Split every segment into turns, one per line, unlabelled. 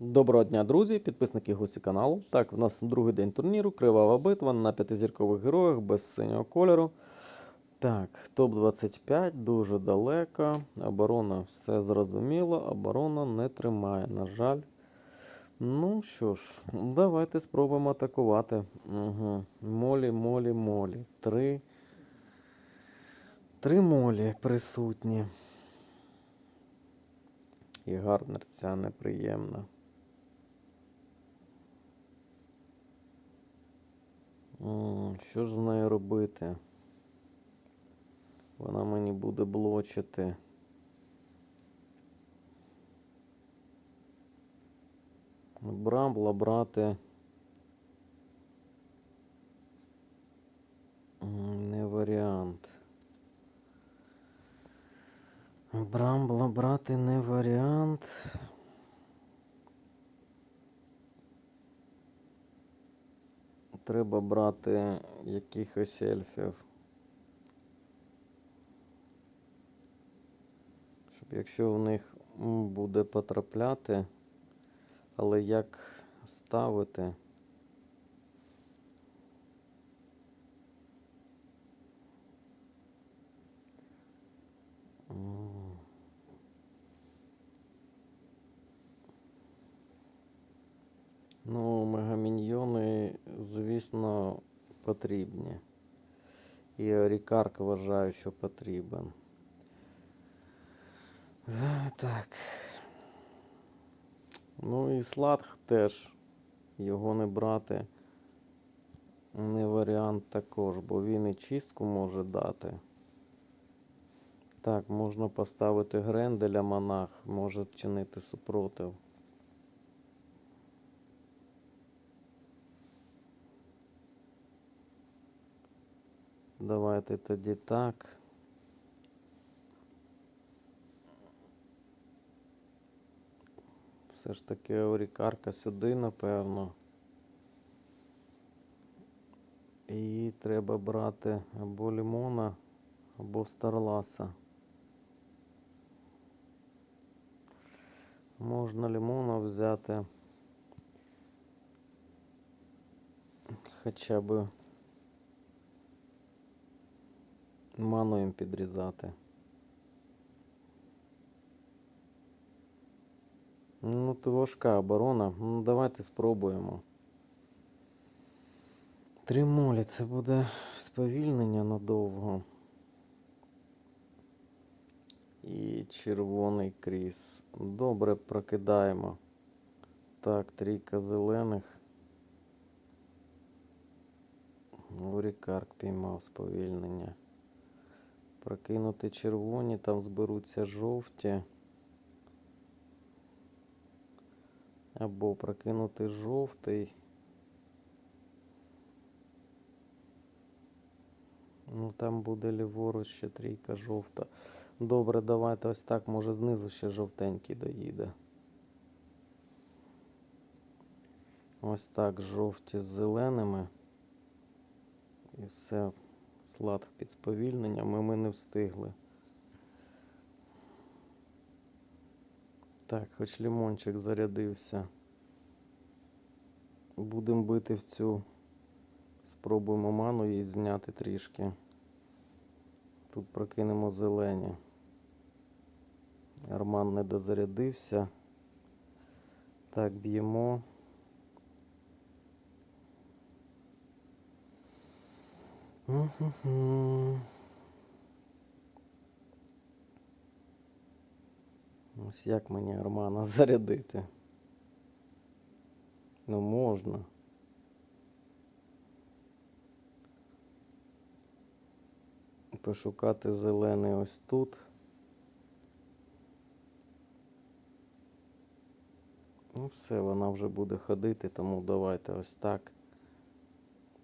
Доброго дня, друзі, підписники гості каналу. Так, у нас другий день турніру, кривава битва на п'ятизіркових героях без синього кольору. Так, топ-25 дуже далеко. Оборона все зрозуміло, оборона не тримає, на жаль. Ну що ж, давайте спробуємо атакувати. Угу. Молі, молі, молі. Три. Три молі присутні. І гарнер ця неприємна. Що ж з нею робити? Вона мені буде блочити. Брамбла брати. Не варіант. Брамбла брати не варіант. Треба брати якихось ельфів. Щоб якщо в них буде потрапляти, але як ставити? Ну, мегаміньйони, звісно, потрібні. І Рікарк вважаю, що потрібен. Так. Ну і Сладх теж. Його не брати не варіант також, бо він і чистку може дати. Так, можна поставити Гренделя монах, може чинити супротив. Давайте тоді так. Все ж таки Орікарка сюди, напевно. І треба брати або лимона, або старласа. Можна лимона взяти. Хоча б ману підрізати. Ну, то важка оборона. Ну, давайте спробуємо. Три молі, це буде сповільнення надовго. І червоний кріс. Добре прокидаємо. Так, трійка зелених. Орікарк піймав сповільнення. Прокинути червоні, там зберуться жовті. Або прокинути жовтий. Ну там буде ліворуч ще трійка жовта. Добре, давайте ось так, може знизу ще жовтенький доїде. Ось так, жовті з зеленими. І все, слад під сповільненням, і ми не встигли. Так, хоч лимончик зарядився. Будемо бити в цю. Спробуємо ману її зняти трішки. Тут прокинемо зелені. Арман не дозарядився. Так, б'ємо. Ось як мені Армана зарядити? Ну можна. Пошукати зелений ось тут. Ну все, вона вже буде ходити, тому давайте ось так.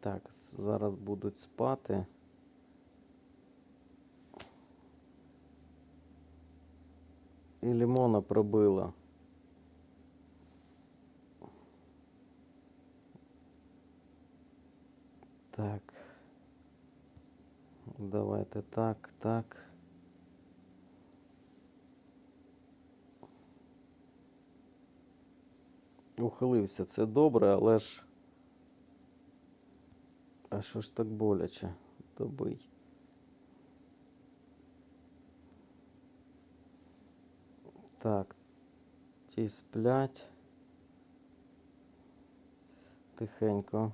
Так, зараз будуть спати. І лимона пробила. Так. Давайте так, так. Ухилився, це добре, але ж. А що ж так боляче? Добий. Так. Ті сплять. Тихенько.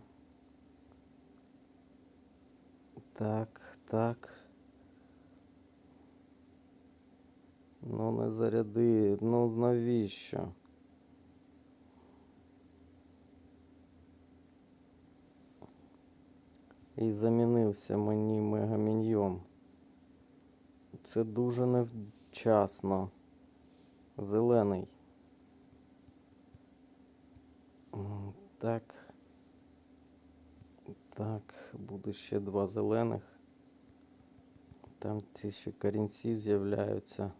Так, так. Ну не заряди, ну навіщо? І замінився мені мегаміньйон. Це дуже невчасно. Зелений. Так. Так, буде ще два зелених. Там ці ще корінці з'являються.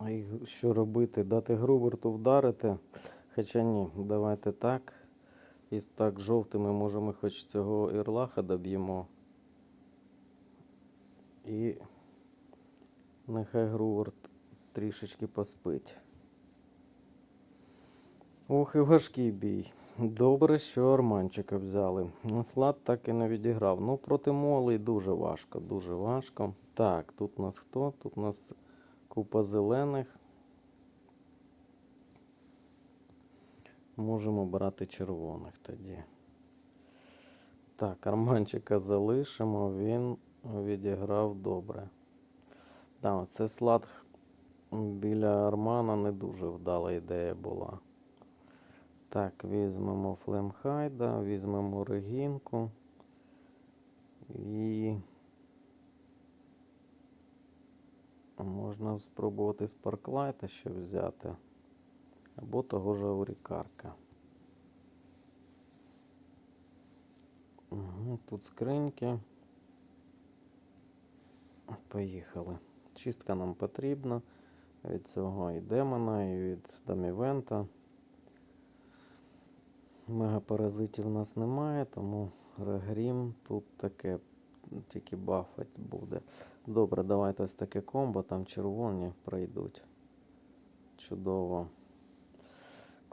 А і що робити? Дати Груберту вдарити? Хоча ні, давайте так. І так жовтими, може ми хоч цього ірлаха доб'ємо. І нехай Груверт трішечки поспить. Ох, і важкий бій. Добре, що Арманчика взяли. Слад так і не відіграв. Ну, проти Молей дуже важко, дуже важко. Так, тут у нас хто? Тут у нас купа зелених. Можемо брати червоних тоді. Так, Арманчика залишимо, він відіграв добре. Так, це слад біля Армана не дуже вдала ідея була. Так, візьмемо Флемхайда, візьмемо Регінку і можна спробувати Спарклайта ще взяти. Або того ж Аурікарка. Угу, тут скриньки. Поїхали. Чистка нам потрібна від цього і демона, і від Домівента. Мегапаразитів у нас немає, тому регрім тут таке тільки бафать буде. Добре, давайте ось таке комбо, там червоні пройдуть. Чудово.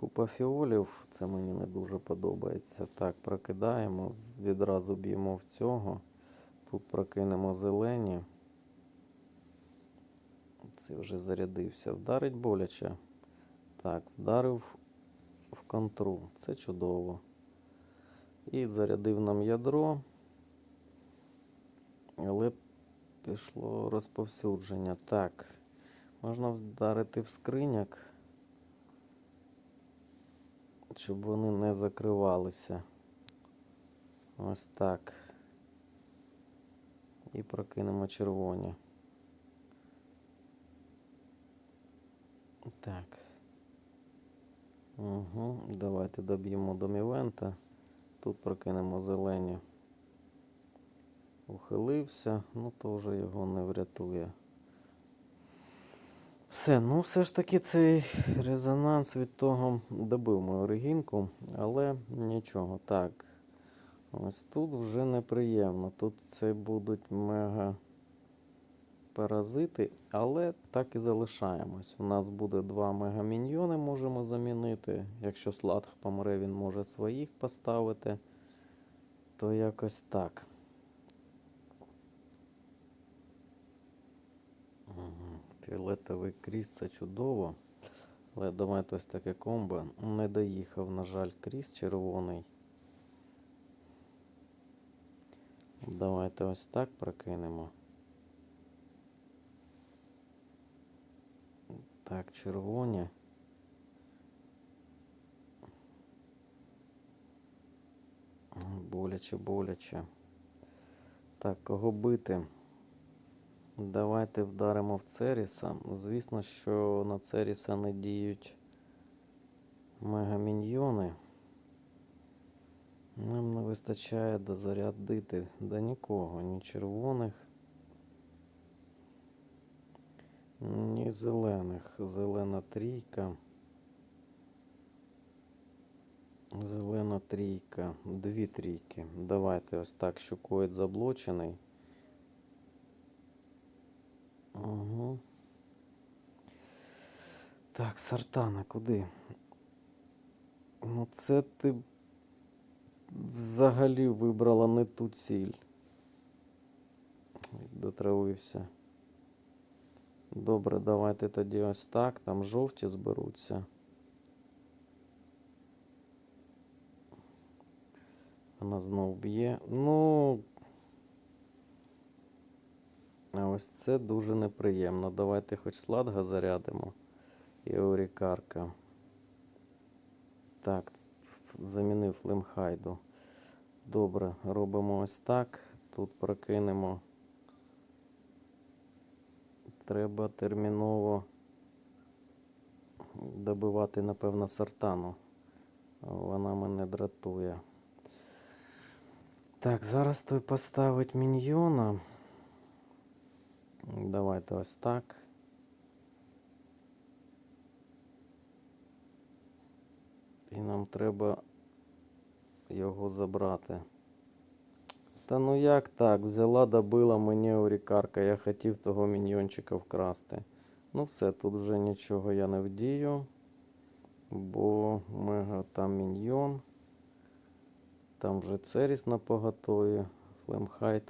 Купа фіолів, це мені не дуже подобається. Так, прокидаємо, відразу б'ємо в цього. Тут прокинемо зелені. Це вже зарядився. Вдарить боляче. Так, вдарив в контру. Це чудово. І зарядив нам ядро. Але пішло розповсюдження. Так. Можна вдарити в скриняк, щоб вони не закривалися. Ось так. І прокинемо червоні. Так. Угу. Давайте доб'ємо домівента. Тут прокинемо зелені. Ухилився, ну то вже його не врятує. Все, ну все ж таки цей резонанс від того добив мою регінку, але нічого. Так. Ось тут вже неприємно. Тут це будуть мега паразити, але так і залишаємось. У нас буде два мегаміньйони, можемо замінити. Якщо Сладх помре, він може своїх поставити. То якось так. Мгм. Фіолетовий кріс це чудово. Але давайте ось таке комбо. Не доїхав, на жаль, кріс червоний. Давайте ось так прокинемо. Так, червоні. Боляче, боляче. Так, кого бити? Давайте вдаримо в Церіса. Звісно, що на Церіса не діють мегаміньйони. Нам не вистачає дозарядити до нікого, ні червоних, ні зелених. Зелена трійка. Зелена трійка. Дві трійки. Давайте ось так, що коїд заблочений. Угу. Так, Сартана, куди? Ну, це ти взагалі вибрала не ту ціль. Дотравився. Добре, давайте тоді ось так. Там жовті зберуться. Вона знов б'є. Ну. А ось це дуже неприємно. Давайте хоч сладга зарядимо. І Орікарка. Так, замінив Лемхайду. Добре, робимо ось так. Тут прокинемо. Треба терміново добивати, напевно, сартану. Вона мене дратує. Так, зараз той поставить міньйона. Давайте ось так. І нам треба його забрати. Та ну як так? Взяла, добила мені орікарка. Я хотів того міньйончика вкрасти. Ну все, тут вже нічого я не вдію. Бо мега там міньйон. Там вже Церіс на поготові. Флемхайт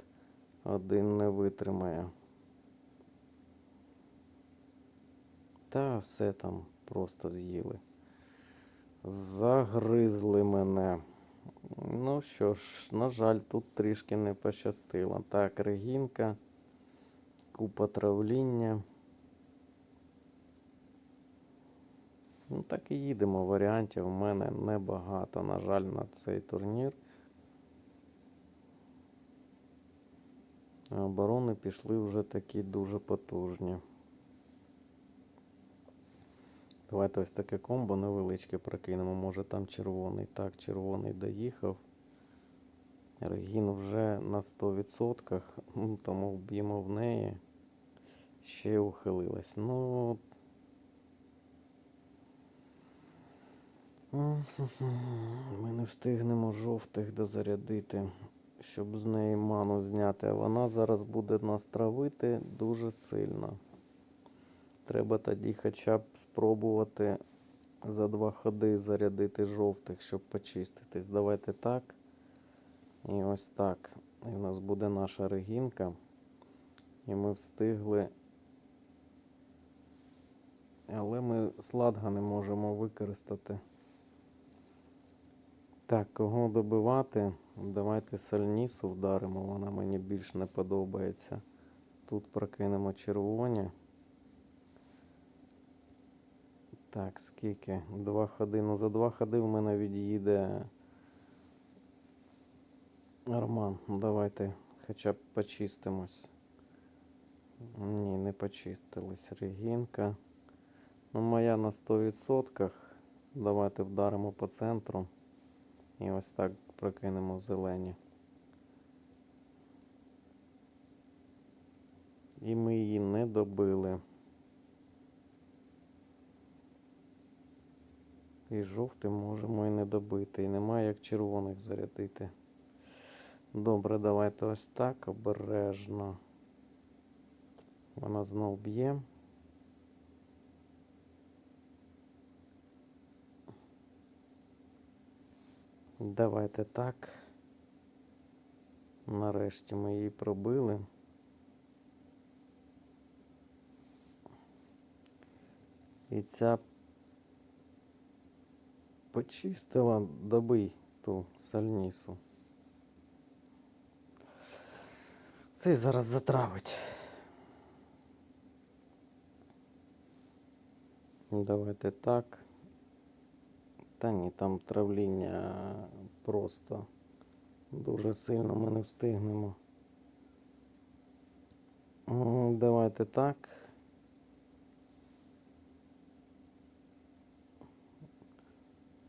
один не витримає. Та все там просто з'їли. Загризли мене. Ну що ж, на жаль, тут трішки не пощастило. Так, регінка, купа травління. Ну так і їдемо. Варіантів в мене небагато, на жаль, на цей турнір. Оборони пішли вже такі дуже потужні. Давайте ось таке комбо невеличке прокинемо. Може там червоний. Так, червоний доїхав. Регін вже на 100%, ну, тому вб'ємо в неї. Ще ухилилась. Ну. Ми не встигнемо жовтих дозарядити, щоб з неї ману зняти. Вона зараз буде нас травити дуже сильно. Треба тоді хоча б спробувати за два ходи зарядити жовтих, щоб почиститись. Давайте так. І ось так. І в нас буде наша регінка. І ми встигли. Але ми сладга не можемо використати. Так, кого добивати? Давайте сальнісу вдаримо, вона мені більш не подобається. Тут прокинемо червоні. Так, скільки? Два ходи. Ну за два ходи в мене від'їде Арман. Давайте хоча б почистимось. Ні, не почистились. Регінка. Ну, моя на 100%. Давайте вдаримо по центру. І ось так прокинемо зелені. І ми її не добили. І жовтим можемо і не добити. І немає як червоних зарядити. Добре, давайте ось так обережно. Вона знов б'є. Давайте так. Нарешті ми її пробили. І ця почистила добий ту сальнісу. Цей зараз затравить. Давайте так. Та ні, там травління просто дуже сильно ми не встигнемо. Давайте так.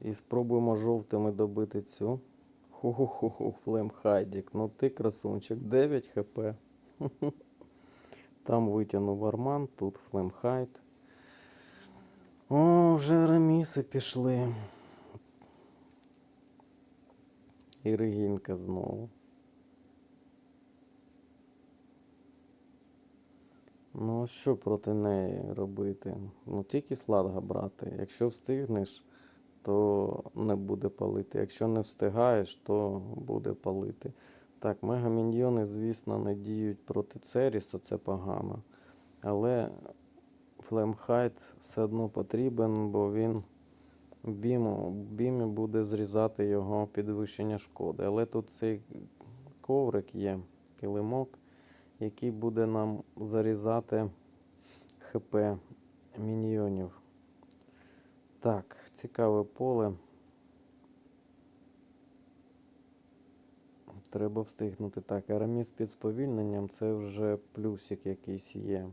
І спробуємо жовтими добити цю. Ху-ху-ху, флемхайдік. Ну ти красунчик, 9 хп. Там витягнув арман, тут флемхайд. О, вже реміси пішли. І Регінка знову. Ну, а що проти неї робити? Ну, тільки сладга брати. Якщо встигнеш, то не буде палити. Якщо не встигаєш, то буде палити. Так, мегаміньйони, звісно, не діють проти Церіса, це погано. Але Флемхайт все одно потрібен, бо він в біму, бімі буде зрізати його підвищення шкоди. Але тут цей коврик є, килимок, який буде нам зарізати ХП міньйонів. Так, цікаве поле. Треба встигнути. Так, Араміс під сповільненням це вже плюсик якийсь є.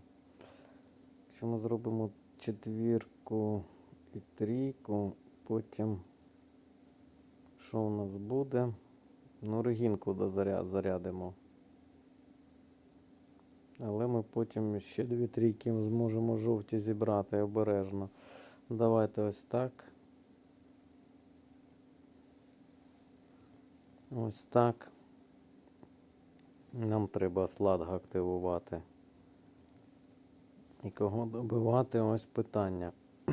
Якщо ми зробимо четвірку і трійку, потім що у нас буде? Ну, регінку зарядимо. Але ми потім ще дві трійки зможемо жовті зібрати обережно. Давайте ось так. Ось так. Нам треба сладга активувати. І кого добивати? Ось питання.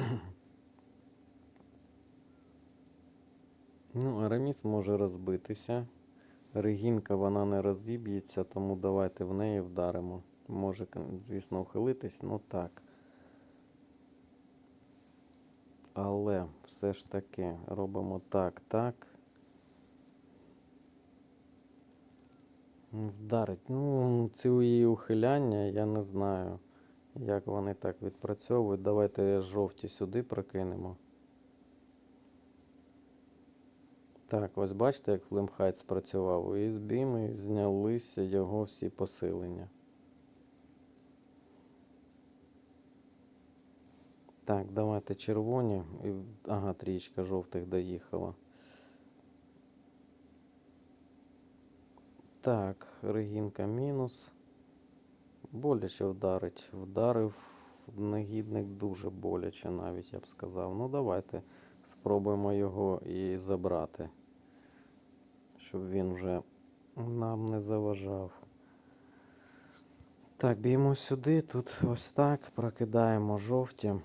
ну, Араміс може розбитися. Регінка вона не розіб'ється, тому давайте в неї вдаримо. Може, звісно, ухилитись, ну так. Але все ж таки робимо так, так. Вдарить. Ну, ці її ухиляння, я не знаю, як вони так відпрацьовують. Давайте жовті сюди прокинемо. Так, ось бачите, як Флемхайт спрацював. І з біми знялися його всі посилення. Так, давайте червоні. Ага, трієчка жовтих доїхала. Так, Регінка мінус. Боляче вдарить. Вдарив негідник дуже боляче навіть, я б сказав. Ну, давайте спробуємо його і забрати. Щоб він вже нам не заважав. Так, б'ємо сюди, тут ось так, прокидаємо жовті.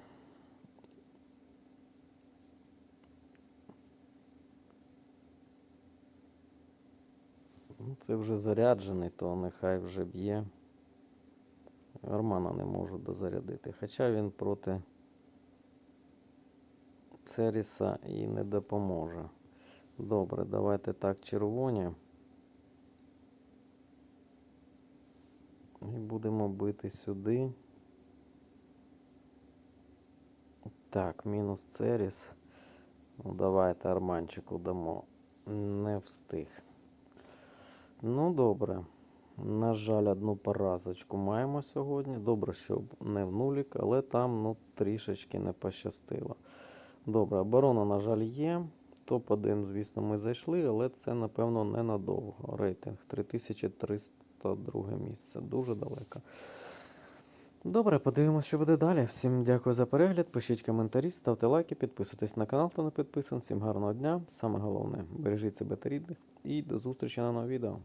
Це вже заряджений, то нехай вже б'є. Армана не можу дозарядити. Хоча він проти Церіса і не допоможе. Добре, давайте так, червоні. І будемо бити сюди. Так, мінус Церіс. Ну, давайте арманчику дамо. Не встиг. Ну, добре. На жаль, одну поразочку маємо сьогодні. Добре, що не в нулік, але там ну, трішечки не пощастило. Добре, оборона, на жаль, є. Топ-1, звісно, ми зайшли, але це, напевно, ненадовго. Рейтинг 3302 місце. Дуже далеко. Добре, подивимось, що буде далі. Всім дякую за перегляд. Пишіть коментарі, ставте лайки, підписуйтесь на канал, хто не підписаний. Всім гарного дня. Саме головне, бережіть себе та рідних. І до зустрічі на новому відео.